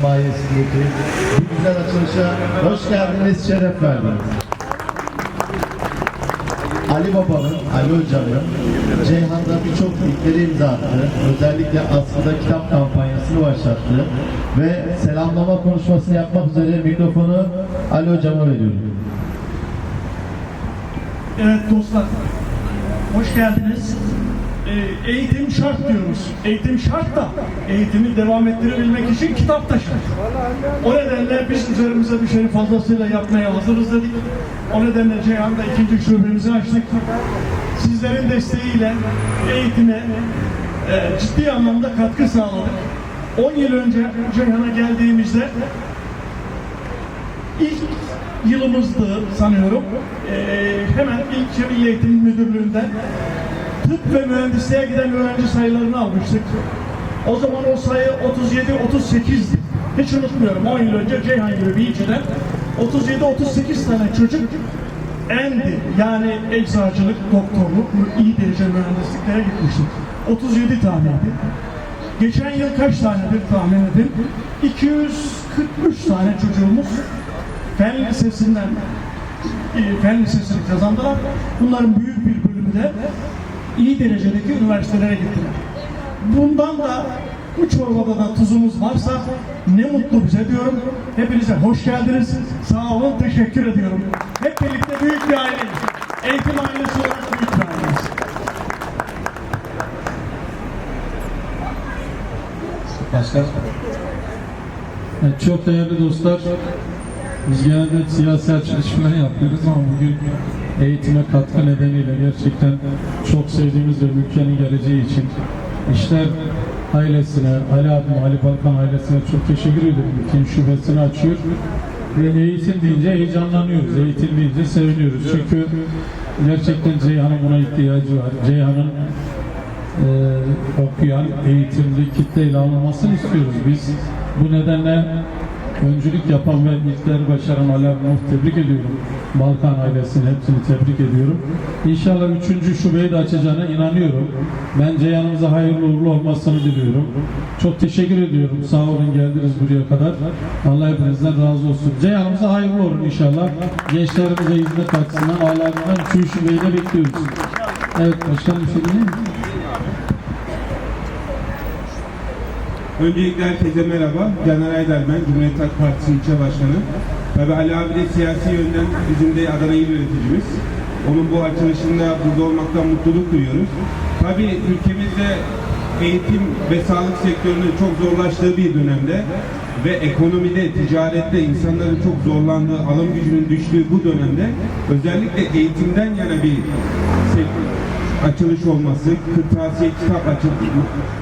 himayesindeki bu güzel açılışa hoş geldiniz, şeref verdiniz. Ali Baba'nın, Ali Hoca'nın Ceyhan'da birçok ilkleri imza attı. Özellikle aslında kitap kampanyasını başlattı. Ve selamlama konuşmasını yapmak üzere mikrofonu Ali Hocam'a veriyorum. Evet dostlar, hoş geldiniz. Ee, eğitim şart diyoruz. Eğitim şart da eğitimi devam ettirebilmek için kitap da şart. O nedenle biz üzerimize düşeni fazlasıyla yapmaya hazırız dedik. O nedenle Ceyhan'da ikinci şubemizi açtık. Sizlerin desteğiyle eğitime e, ciddi anlamda katkı sağladık. 10 yıl önce Ceyhan'a geldiğimizde ilk yılımızdı sanıyorum. Ee, hemen ilk Milli Eğitim Müdürlüğü'nden tıp ve mühendisliğe giden öğrenci sayılarını almıştık. O zaman o sayı 37-38'di. Hiç unutmuyorum 10 yıl önce Ceyhan gibi bir ilçeden 37-38 tane çocuk endi. Yani eczacılık, doktorluk, iyi derece mühendisliklere gitmiştik. 37 taneydi. Geçen yıl kaç tanedir tahmin edin? 243 tane çocuğumuz Fen Lisesi'nden e, Fen Lisesi'ni kazandılar. Bunların büyük bir bölümü de iyi derecedeki üniversitelere gittiler. Bundan da bu çorbada da tuzumuz varsa ne mutlu bize diyorum. Hepinize hoş geldiniz. Sağ olun, teşekkür ediyorum. Hep birlikte büyük bir aileyiz. Eğitim ailesi olarak büyük bir aileyiz. Başkan. Evet, çok değerli dostlar, biz genelde siyasi açılışmaları yapıyoruz ama bugün eğitime katkı nedeniyle gerçekten çok sevdiğimiz ve ülkenin geleceği için işler ailesine, Ali abim, Ali Balkan ailesine çok teşekkür ederim. Ülkenin şubesini açıyor. Ve eğitim deyince heyecanlanıyoruz. Eğitim deyince seviniyoruz. Çünkü gerçekten Ceyhan'ın buna ihtiyacı var. Ceyhan'ın e, okuyan, eğitimli kitleyle alınmasını istiyoruz biz. Bu nedenle öncülük yapan ve ilkleri başaran Ali Abim'i tebrik ediyorum. Balkan ailesini hepsini tebrik ediyorum. İnşallah üçüncü şubeyi de açacağına inanıyorum. Bence yanımıza hayırlı uğurlu olmasını diliyorum. Çok teşekkür ediyorum. Sağ olun geldiniz buraya kadar. Allah hepinizden razı olsun. Ceyhan'ımıza hayırlı olun inşallah. Gençlerimize hizmet açısından Ali Abim'den üçüncü şubeyi de bekliyoruz. Evet başkanım bir şey diyeyim mi? Öncelikle herkese merhaba. Caner Aydar ben, Cumhuriyet Halk Partisi ilçe başkanı. Tabii Ali abi de siyasi yönden bizim de Adana il yöneticimiz. Onun bu açılışında burada olmaktan mutluluk duyuyoruz. Tabii ülkemizde eğitim ve sağlık sektörünün çok zorlaştığı bir dönemde ve ekonomide, ticarette insanların çok zorlandığı, alım gücünün düştüğü bu dönemde özellikle eğitimden yana bir sektör açılış olması, kırtasiye kitap açıp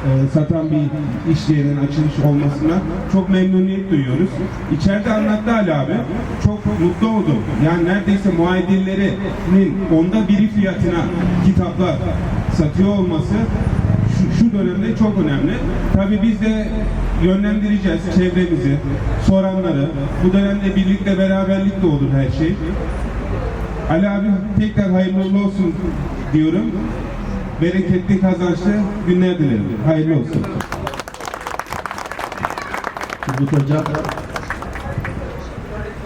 e, satan bir iş yerinin açılış olmasına çok memnuniyet duyuyoruz. İçeride anlattı Ali abi. Çok mutlu oldum. Yani neredeyse muadillerinin onda biri fiyatına kitaplar satıyor olması şu, şu dönemde çok önemli. Tabii biz de yönlendireceğiz çevremizi, soranları. Bu dönemde birlikte beraberlik de olur her şey. Ali abi tekrar hayırlı olsun diyorum. Bereketli kazançlı günler dilerim. Hayırlı olsun. Turgut Hocam.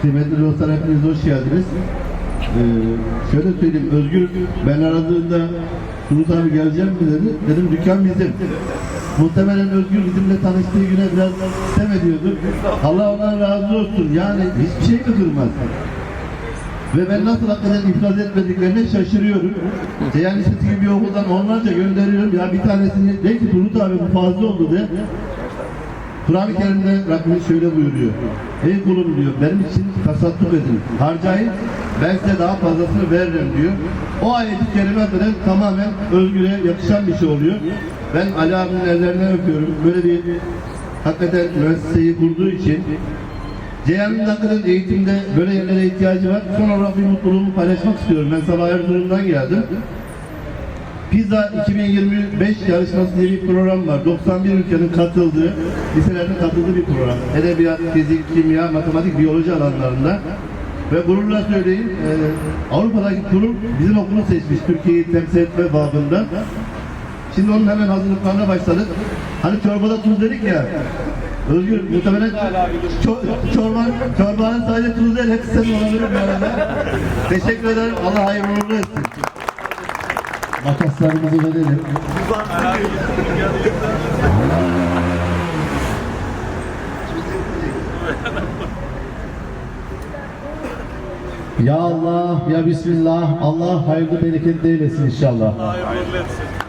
Kıymetli dostlar hepiniz hoş geldiniz. Ee, şöyle söyleyeyim, Özgür ben aradığında Turgut abi geleceğim mi dedi. Dedim dükkan bizim. Muhtemelen Özgür bizimle tanıştığı güne biraz ediyordu. Allah ondan razı olsun. Yani hiçbir şey mi? Ve ben nasıl hakikaten iflas etmediklerine şaşırıyorum. Seyhan Lisesi gibi okuldan onlarca gönderiyorum. Ya bir tanesini de ki Turgut abi bu fazla oldu de. Kur'an-ı Kerim'de Rabbimiz şöyle buyuruyor. Ey kulum diyor benim için tasadduk edin. Harcayın ben size daha fazlasını veririm diyor. O ayet-i kerime kadar tamamen özgüre yakışan bir şey oluyor. Ben Ali abinin ellerinden öpüyorum. Böyle bir hakikaten müesseseyi kurduğu için Ceyhan'ın hakikaten eğitimde böyle yerlere ihtiyacı var. Son olarak bir mutluluğumu paylaşmak istiyorum. Ben sabah Erzurum'dan geldim. Pizza 2025 yarışması diye bir program var. 91 ülkenin katıldığı, liselerin katıldığı bir program. Edebiyat, fizik, kimya, matematik, biyoloji alanlarında. Ve gururla söyleyeyim, e, Avrupa'daki kurum bizim okulu seçmiş Türkiye'yi temsil etme babında. Şimdi onun hemen hazırlıklarına başladık. Hani çorbada tuz dedik ya, Özgür muhtemelen ço çorban, çorbanın sadece tuzu değil hepsi senin olabilir bu arada. Teşekkür ederim. Allah hayırlı uğurlu etsin. Makaslarımızı verelim. Ya Allah, ya Bismillah. Allah hayırlı bereketli eylesin inşallah. Hayırlı etsin.